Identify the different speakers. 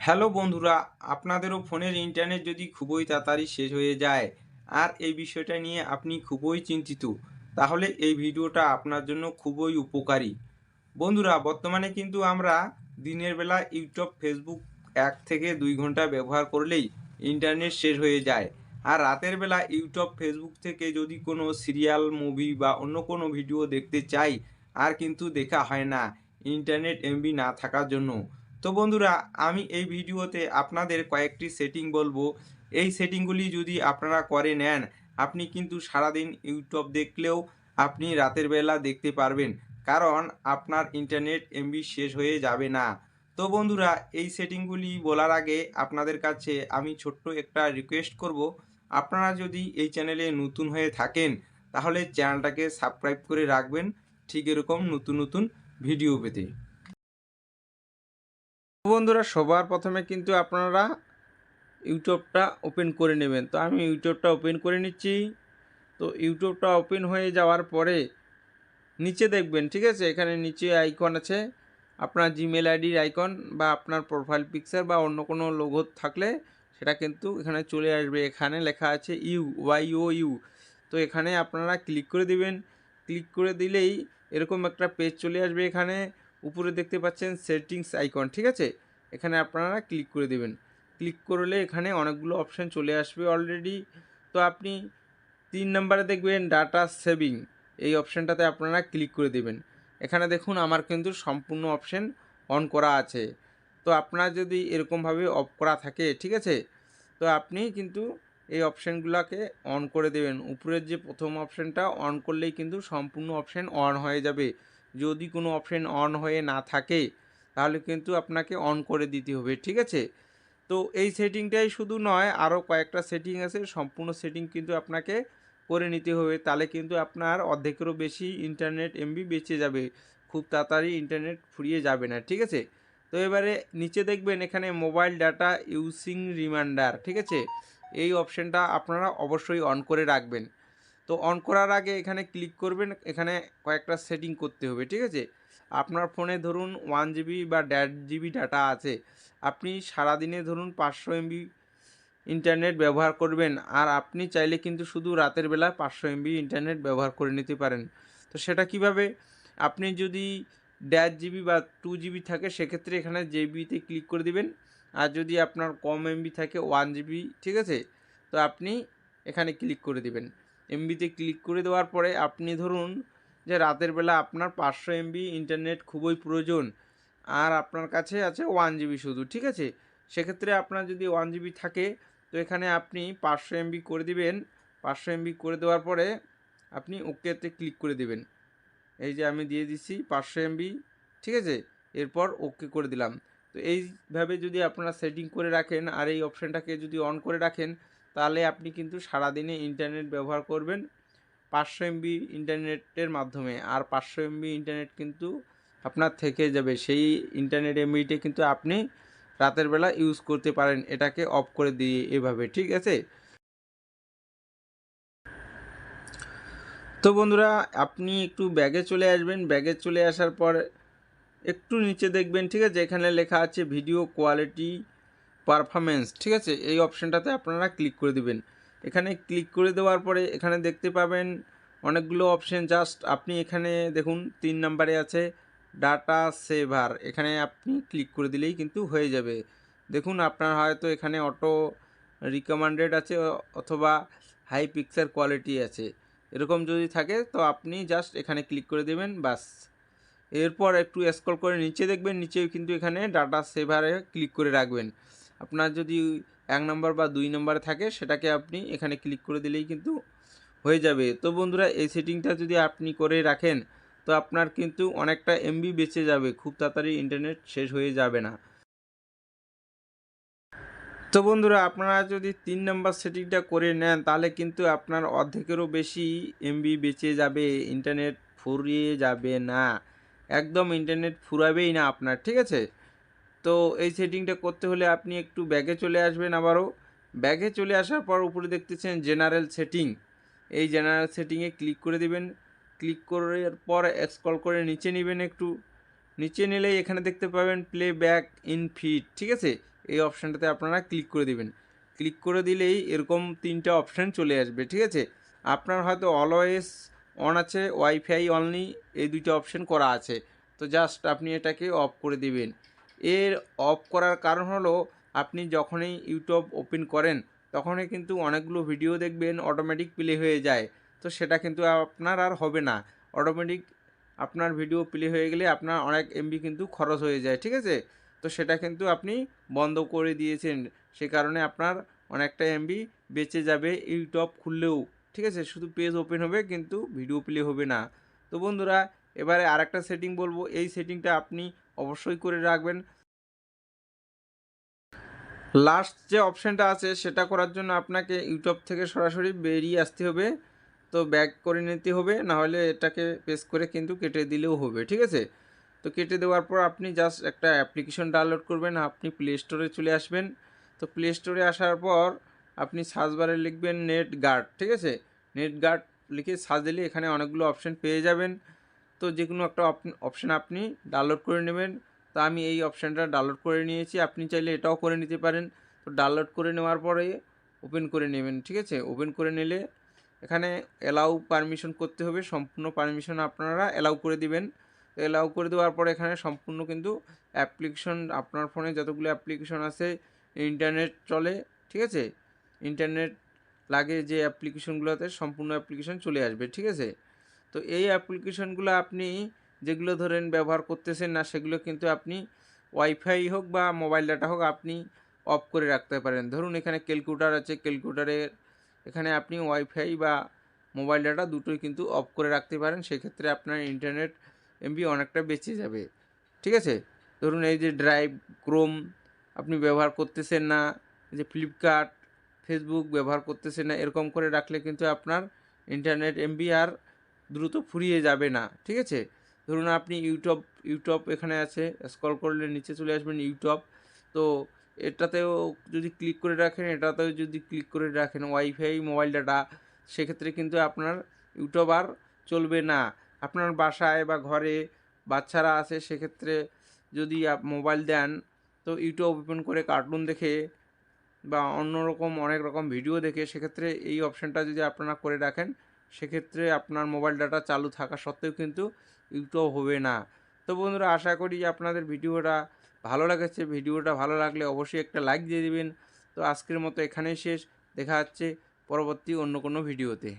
Speaker 1: Hello বন্ধুরা, আপনাদেরও ফোনের ইন্টারনেট যদি খুবই তাড়াতাড়ি শেষ হয়ে যায়, আর এই বিষয়টা নিয়ে আপনি খুবই চিন্তিত, তাহলে এই ভিডিওটা আপনার জন্য খুবই উপকারী। বন্ধুরা, বর্তমানে কিন্তু আমরা দিনের বেলা ইউটিউব, ফেসবুক এক থেকে দুই ঘণ্টা ব্যবহার করলেই ইন্টারনেট শেষ হয়ে যায়, আর রাতের বেলা ইউটিউব, ফেসবুক থেকে যদি কোনো সিরিয়াল, মুভি বা অন্য কোনো ভিডিও দেখতে চাই, আর কিন্তু দেখা হয় না ইন্টারনেট এমবি না থাকার জন্য। তো বন্ধুরা, আমি এই ভিডিওতে আপনাদের কয়েকটি সেটিং বলব। এই সেটিংগুলি যদি আপনারা করে নেন, আপনি কিন্তু সারাদিন ইউটিউব দেখলেও আপনি রাতের বেলা দেখতে পারবেন, কারণ আপনার ইন্টারনেট এমবি শেষ হয়ে যাবে না। তো বন্ধুরা, এই সেটিংগুলি বলার আগে আপনাদের কাছে আমি ছোট্ট একটা রিকোয়েস্ট করব। আপনারা যদি এই চ্যানেলে নতুন হয়ে থাকেন, তাহলে চ্যানেলটাকে সাবস্ক্রাইব করে রাখবেন। ঠিক এরকম নতুন নতুন ভিডিও পেতে। বন্ধুরা, সবার প্রথমে কিন্তু আপনারা ইউটিউবটা ওপেন করে নেবেন। তো আমি ইউটিউবটা ওপেন করে নিচ্ছি। তো ইউটিউবটা ওপেন হয়ে যাওয়ার পরে নিচে দেখবেন, ঠিক আছে? এখানে নিচে আইকন আছে। আপনার জিমেল আইডির আইকন বা আপনার প্রোফাইল পিকচার বা অন্য কোনো লোগো থাকলে সেটা কিন্তু এখানে চলে আসবে। এখানে লেখা আছে ইউ, ওয়াই, ও, ইউ। তো এখানে আপনারা ক্লিক করে দিবেন। ক্লিক করে দিলেই এরকম একটা পেজ চলে আসবে এখানে। উপরে দেখতে পাচ্ছেন সেটিংস আইকন, ঠিক আছে? এখানে আপনারা ক্লিক করে দেবেন। ক্লিক করলে এখানে অনেকগুলো অপশান চলে আসবে অলরেডি তো আপনি তিন নম্বরে দেখবেন ডাটা সেভিং, এই অপশানটাতে আপনারা ক্লিক করে দেবেন। এখানে দেখুন আমার কিন্তু সম্পূর্ণ অপশান অন করা আছে। তো আপনার যদি এরকমভাবে অফ করা থাকে, ঠিক আছে? তো আপনি কিন্তু এই অপশানগুলোকে অন করে দেবেন। উপরের যে প্রথম অপশানটা, অন করলেই কিন্তু সম্পূর্ণ অপশান অন হয়ে যাবে। যদি কোনো অপশান অন হয়ে না থাকে, তাহলে কিন্তু আপনাকে অন করে দিতে হবে, ঠিক আছে? তো এই সেটিংটাই শুধু নয়, আরও কয়েকটা সেটিং আছে, সম্পূর্ণ সেটিং কিন্তু আপনাকে করে নিতে হবে, তাহলে কিন্তু আপনার অর্ধেকেরও বেশি ইন্টারনেট এমবি বেঁচে যাবে, খুব তাড়াতাড়ি ইন্টারনেট ফুরিয়ে যাবে না, ঠিক আছে? তো এবারে নিচে দেখবেন এখানে মোবাইল ডাটা ইউসিং রিমাইন্ডার, ঠিক আছে? এই অপশানটা আপনারা অবশ্যই অন করে রাখবেন। তো অন করার আগে এখানে ক্লিক করবেন, এখানে কয়েকটা সেটিং করতে হবে, ঠিক আছে? আপনার ফোনে ধরুন ওয়ান জিবি বা দেড় জিবি ডাটা আছে। আপনি সারাদিনে ধরুন পাঁচশো এমবি ইন্টারনেট ব্যবহার করবেন, আর আপনি চাইলে কিন্তু শুধু রাতের বেলা পাঁচশো এমবি ইন্টারনেট ব্যবহার করে নিতে পারেন। তো সেটা কীভাবে? আপনি যদি দেড় জিবি বা টু জিবি থাকে, সেক্ষেত্রে এখানে জিবিতে ক্লিক করে দিবেন, আর যদি আপনার কম এমবি থাকে ওয়ান জিবি ঠিক আছে? তো আপনি এখানে ক্লিক করে দিবেন। এমবিতে ক্লিক করে দেওয়ার পরে আপনি ধরুন যে রাতের বেলা আপনার পাঁচশো এমবি ইন্টারনেট খুবই প্রয়োজন আর আপনার কাছে আছে ওয়ান জিবি শুধু, ঠিক আছে? সেক্ষেত্রে আপনার যদি ওয়ান জিবি থাকে, তো এখানে আপনি পাঁচশো এমবি করে দিবেন। পাঁচশো এমবি করে দেওয়ার পরে আপনি ওকেতে ক্লিক করে দিবেন। এই যে আমি দিয়ে দিচ্ছি পাঁচশো এমবি ঠিক আছে? এরপর ওকে করে দিলাম। তো এইভাবে যদি আপনারা সেটিং করে রাখেন আর এই অপশানটাকে যদি অন করে রাখেন তাহলে আপনি কিন্তু সারাদিনে ইন্টারনেট ব্যবহার করবেন পাঁচশো এমবি ইন্টারনেটের মাধ্যমে। আর পাঁচশো এমবি ইন্টারনেট কিন্তু আপনার থেকে যাবে। সেই ইন্টারনেট এমবিটা কিন্তু আপনি রাতের বেলা ইউজ করতে পারেন। এটাকে অফ করে দিয়ে এভাবে, ঠিক আছে? তো বন্ধুরা, আপনি একটু ব্যাগে চলে আসবেন। ব্যাগে চলে আসার পর একটু নিচে দেখবেন, ঠিক আছে? এখানে লেখা আছে ভিডিও কোয়ালিটি পারফরমেন্স ঠিক আছে? এই অপশানটাতে আপনারা ক্লিক করে দিবেন। এখানে ক্লিক করে দেওয়ার পরে এখানে দেখতে পাবেন অনেকগুলো অপশান জাস্ট আপনি এখানে দেখুন, তিন নাম্বারে আছে ডাটা সেভার এখানে আপনি ক্লিক করে দিলেই কিন্তু হয়ে যাবে। দেখুন, আপনার হয়তো এখানে অটো রিকমান্ডেড আছে অথবা হাই পিকচার কোয়ালিটি আছে। এরকম যদি থাকে, তো আপনি জাস্ট এখানে ক্লিক করে দেবেন, বাস। এরপর একটু স্ক্রল করে নিচে দেখবেন, নিচেও কিন্তু এখানে ডাটা সেভারে ক্লিক করে রাখবেন। আপনার যদি এক নম্বর বা দুই নম্বরে থাকে, সেটাকে আপনি এখানে ক্লিক করে দিলেই কিন্তু হয়ে যাবে। তো বন্ধুরা, এই সেটিংটা যদি আপনি করে রাখেন, তো আপনার কিন্তু অনেকটা এমবি বেঁচে যাবে। খুব তাড়াতাড়ি ইন্টারনেট শেষ হয়ে যাবে না। তো বন্ধুরা, আপনারা যদি তিন নম্বর সেটিংটা করে নেন, তাহলে কিন্তু আপনার অর্ধেকেরও বেশি এমবি বেঁচে যাবে। ইন্টারনেট ফুরিয়ে যাবে না। একদম ইন্টারনেট ফুরাবেই না আপনার, ঠিক আছে? তো এই সেটিংটা করতে হলে আপনি একটু ব্যাগে চলে আসবেন আবারও। ব্যাগে চলে আসার পর উপরে দেখতেছেন জেনারেল সেটিং। এই জেনারেল সেটিংয়ে ক্লিক করে দিবেন। ক্লিক করার পর স্ক্রল করে নিচে নেবেন একটু। নিচে নিলেই এখানে দেখতে পাবেন প্লে ব্যাক ইন ফিড, ঠিক আছে? এই অপশানটাতে আপনারা ক্লিক করে দিবেন। ক্লিক করে দিলেই এরকম তিনটা অপশান চলে আসবে, ঠিক আছে? আপনার হয়তো অলওয়েস অন আছে, ওয়াইফাই অনলি, এই দুইটা অপশান করা আছে। তো জাস্ট আপনি এটাকে অফ করে দিবেন। এর অফ করার কারণ হলো, আপনি যখনই ইউটিউব ওপেন করেন, তখনই কিন্তু অনেকগুলো ভিডিও দেখবেন অটোমেটিক প্লে হয়ে যায়। তো সেটা কিন্তু আপনার আর হবে না। অটোমেটিক আপনার ভিডিও প্লে হয়ে গেলে আপনার অনেক এমবি কিন্তু খরচ হয়ে যায়, ঠিক আছে? তো সেটা কিন্তু আপনি বন্ধ করে দিয়েছেন। সে কারণে আপনার অনেকটা এমবি বেঁচে যাবে ইউটিউব খুললেও, ঠিক আছে? শুধু পেজ ওপেন হবে, কিন্তু ভিডিও প্লে হবে না। তো বন্ধুরা, এবারে আরেকটা সেটিং বলব। এই সেটিংটা আপনি অবশ্যই করে রাখবেন। লাস্ট যে অপশানটা আছে, সেটা করার জন্য আপনাকে ইউটিউব থেকে সরাসরি বেরিয়ে আসতে হবে। তো ব্যাক করে নিতে হবে, নাহলে এটাকে পেস করে কিন্তু কেটে দিলেও হবে, ঠিক আছে? তো কেটে দেওয়ার পর আপনি জাস্ট একটা অ্যাপ্লিকেশন ডাউনলোড করবেন, আপনি প্লে স্টোরে চলে আসবেন। তো প্লে স্টোরে আসার পর আপনি সার্চ বারে লিখবেন নেট গার্ড ঠিক আছে? নেট গার্ড লিখে সার্চ দিলে এখানে অনেকগুলো অপশান পেয়ে যাবেন। তো যে কোনো একটা অপশান আপনি ডাউনলোড করে নেবেন। তো আমি এই অপশানটা ডাউনলোড করে নিয়েছি। আপনি চাইলে এটাও করে নিতে পারেন। তো ডাউনলোড করে নেওয়ার পরে ওপেন করে নেবেন, ঠিক আছে? ওপেন করে নিলে এখানে অ্যালাউ পারমিশন করতে হবে। সম্পূর্ণ পারমিশন আপনারা অ্যালাউ করে দিবেন। অ্যালাউ করে দেওয়ার পরে এখানে সম্পূর্ণ কিন্তু অ্যাপ্লিকেশন আপনার ফোনে যতগুলো অ্যাপ্লিকেশন আছে ইন্টারনেট চলে, ঠিক আছে? ইন্টারনেট লাগে যে অ্যাপ্লিকেশনগুলোতে সম্পূর্ণ অ্যাপ্লিকেশন চলে আসবে, ঠিক আছে? তো এই অ্যাপ্লিকেশনগুলো আপনি যেগুলো ধরেন ব্যবহার করতেছেন না, সেগুলো কিন্তু আপনি ওয়াইফাই হোক বা মোবাইল ডাটা হোক আপনি অফ করে রাখতে পারেন। ধরুন এখানে ক্যালকুলেটার আছে ক্যালকুলেটারের এখানে আপনি ওয়াইফাই বা মোবাইল ডাটা দুটোই কিন্তু অফ করে রাখতে পারেন, সেক্ষেত্রে আপনার ইন্টারনেট এমবি অনেকটা বেঁচে যাবে। ঠিক আছে? ধরুন এই যে ড্রাইভ, ক্রোম আপনি ব্যবহার করতেছেন না যে ফ্লিপকার্ট, ফেসবুক ব্যবহার করতেছেন না, এরকম করে রাখলে কিন্তু আপনার ইন্টারনেট এমবি আর দ্রুত ফুরিয়ে যাবে না, ঠিক আছে? ধরুন আপনি ইউটিউব ইউটিউব এখানে আছে স্ক্রল করলে নিচে চলে আসবেন ইউটিউব তো এটাতেও যদি ক্লিক করে রাখেন, এটাতেও যদি ক্লিক করে রাখেন ওয়াইফাই মোবাইল ডাটা সেক্ষেত্রে কিন্তু আপনার ইউটিউব আর চলবে না। আপনার বাসায় বা ঘরে বাচ্চারা আছে, সেক্ষেত্রে যদি মোবাইল দেন, তো ইউটিউব ওপেন করে কার্টুন দেখে বা অন্যরকম অনেক রকম ভিডিও দেখে, সেক্ষেত্রে এই অপশানটা যদি আপনারা করে রাখেন সেক্ষেত্রে আপনার মোবাইল ডাটা চালু থাকা সত্ত্বেও কিন্তু ইউটিউব হবে না। তো বন্ধুরা, আশা করি আপনাদের ভিডিওটা ভালো লাগেছে। ভিডিওটা ভালো লাগলে অবশ্যই একটা লাইক দিয়ে দিবেন। তো আজকের মতো এখানেই শেষ। দেখা যাচ্ছে পরবর্তী অন্য কোনো ভিডিওতে।